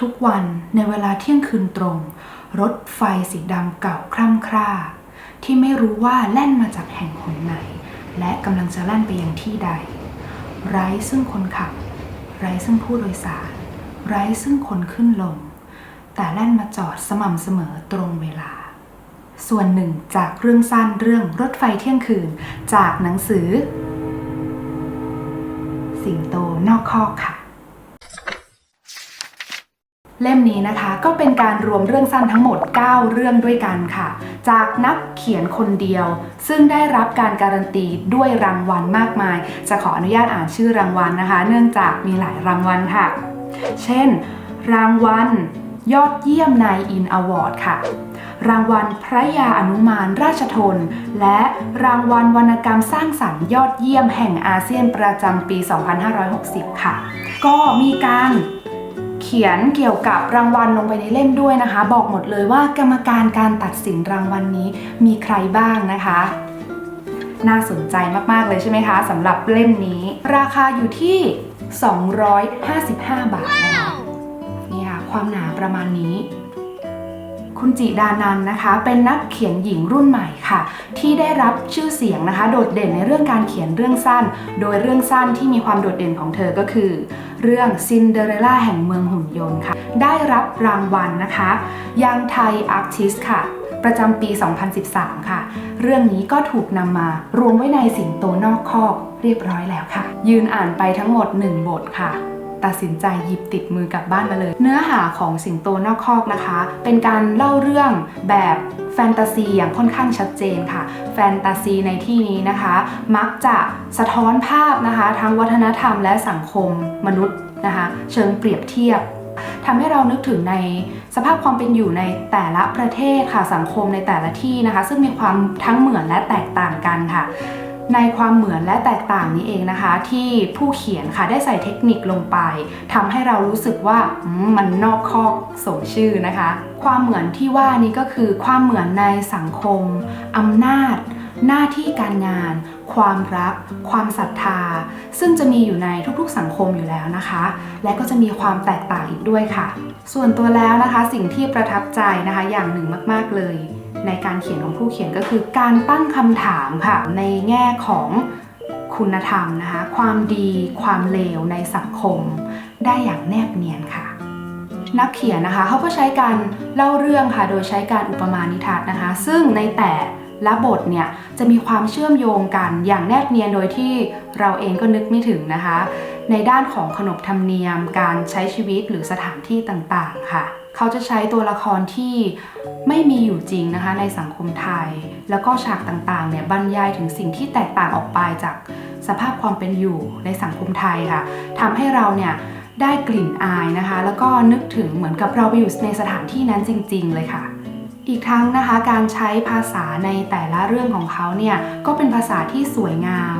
ทุกวันในเวลาเที่ยงคืนตรง รถไฟสีดำเก่าคร่ำคร่า ที่ไม่รู้ว่าแล่นมาจากแห่งหนไหน และกำลังจะแล่นไปยังที่ใด ไร้ซึ่งคนขับ ไร้ซึ่งผู้โดยสาร ไร้ซึ่งคนขึ้นลง แต่แล่นมาจอดสม่ำเสมอตรงเวลา ส่วนหนึ่งจากเรื่องสั้นเรื่องรถไฟเที่ยงคืนจากหนังสือ สิงโตนอกคอค่ะ เล่มนี้นะคะก็เป็นการรวมเรื่องสั้นทั้งหมด 9 เรื่องด้วยกันค่ะ จากนักเขียนคนเดียว ซึ่งได้รับการการันตีด้วยรางวัลมากมาย จะขออนุญาตอ่านชื่อรางวัลนะคะ เนื่องจากมีหลายรางวัลค่ะ เช่น รางวัลยอดเยี่ยมนายอินอวอร์ดค่ะ รางวัลพระยาอนุมานราชทน และรางวัลวรรณกรรมสร้างสรรค์ยอดเยี่ยมแห่งอาเซียนประจำปี 2560 ค่ะ ก็มีการ ขียนเกี่ยวกับรางวัลลงไปในเล่มด้วยนะคะ บอกหมดเลยว่ากรรมการการตัดสินรางวัลนนี้มีใครบ้างนะคะ น่าสนใจมากๆเลยใช่ไหมคะสำหรับเล่มนี้ ราคาอยู่ที่ 255 บาทนะคะนี่ค่ะความหนาประมาณนี้คุณจิดานันนะคะ เป็นนักเขียนหญิงรุ่นใหม่ค่ะ ที่ได้รับชื่อเสียงนะคะ โดดเด่นในเรื่องการเขียนเรื่องสั้น โดยเรื่องสั้นที่มีความโดดเด่นของเธอก็คือ เรื่องซินเดอเรลล่าแห่งเมืองหุ่นยนต์ค่ะ ได้รับรางวัลนะคะยังไทยอาร์ติสค่ะ ประจำปี 2013 ค่ะ เรื่องนี้ก็ถูกนำมารวมไว้ในสิงโตนอกคอกเรียบร้อยแล้วค่ะ ยืนอ่านไปทั้งหมด 1 บทค่ะ ตัดสินใจหยิบติดมือกลับบ้านมาเลย เนื้อหาของสิงโตนอกคอกนะคะ เป็นการเล่าเรื่องแบบแฟนตาซีอย่างค่อนข้างชัดเจนค่ะ แฟนตาซีในที่นี้นะคะ มักจะสะท้อนภาพนะคะ ทั้งวัฒนธรรมและสังคมมนุษย์นะคะ เชิงเปรียบเทียบทำให้เรานึกถึงในสภาพความเป็นอยู่ในแต่ละประเทศค่ะสังคมในแต่ละที่นะคะ ซึ่งมีความทั้งเหมือนและแตกต่างกันค่ะ ในความเหมือนและแตกต่างนี้เองนะคะ ที่ผู้เขียนค่ะได้ใส่เทคนิคลงไปทำให้เรารู้สึกว่ามันนอกคอกสมชื่อนะคะ ความเหมือนที่ว่านี้ก็คือความเหมือนในสังคมอำนาจ หน้าที่การงาน ความรัก ความศรัทธา ซึ่งจะมีอยู่ในทุกๆสังคมอยู่แล้วนะคะ และก็จะมีความแตกต่างอีกด้วยค่ะ ส่วนตัวแล้วนะคะสิ่งที่ประทับใจนะคะอย่างหนึ่งมาก ๆเลย ในการเขียนของผู้เขียนก็คือการตั้งคำถามค่ะ ในแง่ของคุณธรรมนะคะ ความดีความเลวในสังคม ได้อย่างแนบเนียนค่ะ นักเขียนนะคะเขาก็ใช้การเล่าเรื่องค่ะ โดยใช้การอุปมานิทัศน์นะคะ ซึ่งในแต่ละบทเนี่ยจะมีความเชื่อมโยงกันอย่างแนบเนียนโดยที่เราเองก็นึกไม่ถึงนะคะ ในด้านของขนบธรรมเนียม การใช้ชีวิตหรือสถานที่ต่างๆ ค่ะ เขาจะใช้ตัวละครที่ไม่มีอยู่จริงนะคะในสังคมไทย แล้วก็ฉากต่างๆ เนี่ยบรรยายถึงสิ่งที่แตกต่างออกไปจากสภาพความเป็นอยู่ในสังคมไทยค่ะทำให้เราเนี่ยได้กลิ่นอายนะคะ แล้วก็นึกถึงเหมือนกับเราไปอยู่ในสถานที่นั้นจริง ๆ เลยค่ะ อีกทั้งนะคะการใช้ภาษาในแต่ละเรื่องของเขาเนี่ยก็เป็นภาษาที่สวยงาม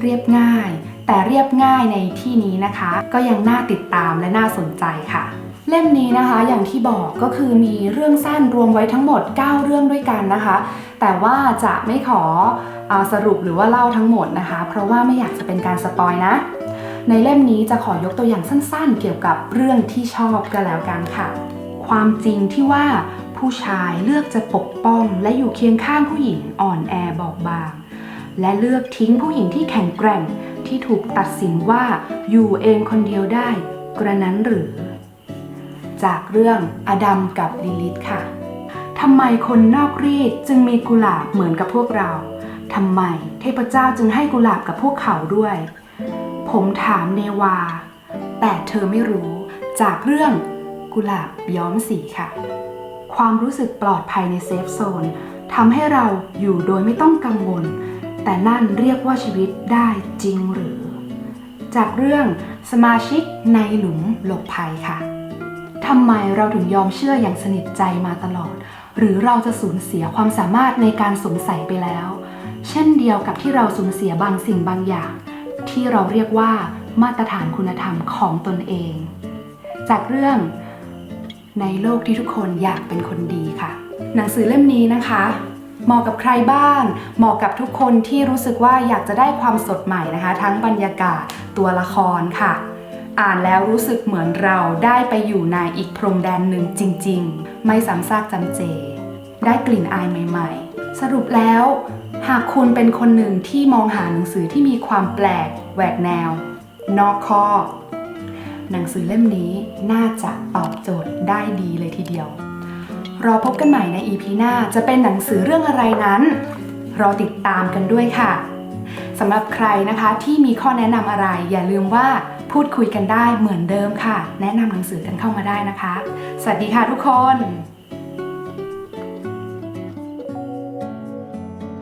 เรียบง่าย แต่เรียบง่ายในที่นี้นะคะ ก็ยังน่าติดตามและน่าสนใจค่ะ เล่มนี้นะคะอย่างที่บอกก็คือมีเรื่องสั้นรวมไว้ทั้งหมด 9 เรื่องด้วยกันนะคะ แต่ว่าจะไม่ขออสรุปหรือว่าเล่าทั้งหมดนะคะ เพราะว่าไม่อยากจะเป็นการสปอยนะ ในเล่มนี้จะขอยกตัวอย่างสั้นๆ เกี่ยวกับเรื่องที่ชอบก็แล้วกันค่ะ ความจริงที่ว่าผู้ชายเลือกจะปกป้องและอยู่เคียงข้างผู้หญิงอ่อนแอบอบบาง และเลือกทิ้งผู้หญิงที่แข็งแกร่ง ที่ถูกตัดสินว่าอยู่เองคนเดียวได้ กระนั้นหรือ จากเรื่องอดัมกับลิลิตค่ะทำไมคนนอกรีดจึงมีกุหลาบเหมือนกับพวกเราทำไมเทพเจ้าจึงให้กุหลาบกับพวกเขาด้วย ผมถามเนวา แต่เธอไม่รู้ จากเรื่องกุหลาบย้อมสีค่ะ ความรู้สึกปลอดภัยในเซฟโซนทำให้เราอยู่โดยไม่ต้องกังวล แต่นั่นเรียกว่าชีวิตได้จริงหรือ จากเรื่องสมาชิกในหลุมหลบภัยค่ะทำไมเราถึงยอมเชื่ออย่างสนิทใจมาตลอด หรือเราจะสูญเสียความสามารถในการสงสัยไปแล้ว เช่นเดียวกับที่เราสูญเสียบางสิ่งบางอย่าง ที่เราเรียกว่ามาตรฐานคุณธรรมของตนเอง จากเรื่องในโลกที่ทุกคนอยากเป็นคนดีค่ะ หนังสือเล่มนี้นะคะ เหมาะกับใครบ้าง เหมาะกับทุกคนที่รู้สึกว่าอยากจะได้ความสดใหม่นะคะ ทั้งบรรยากาศตัวละครค่ะ อ่านแล้วรู้สึกเหมือนเราได้ไปอยู่ในอีกพรมแดนหนึ่งจริง ๆ ไม่ซ้ำซากจำเจ ได้กลิ่นอายใหม่ ๆ สรุปแล้ว หากคุณเป็นคนหนึ่งที่มองหาหนังสือที่มีความแปลกแหวกแนว นอกข้อหนังสือเล่มนี้น่าจะตอบโจทย์ได้ดีเลยทีเดียว รอพบกันใหม่ใน EP หน้าจะเป็นหนังสือเรื่องอะไรนั้น รอติดตามกันด้วยค่ะสำหรับใครนะคะที่มีข้อแนะนำอะไร อย่าลืมว่าพูดคุยกันได้เหมือนเดิมค่ะ แนะนำหนังสือกันเข้ามาได้นะคะ สวัสดีค่ะทุกคน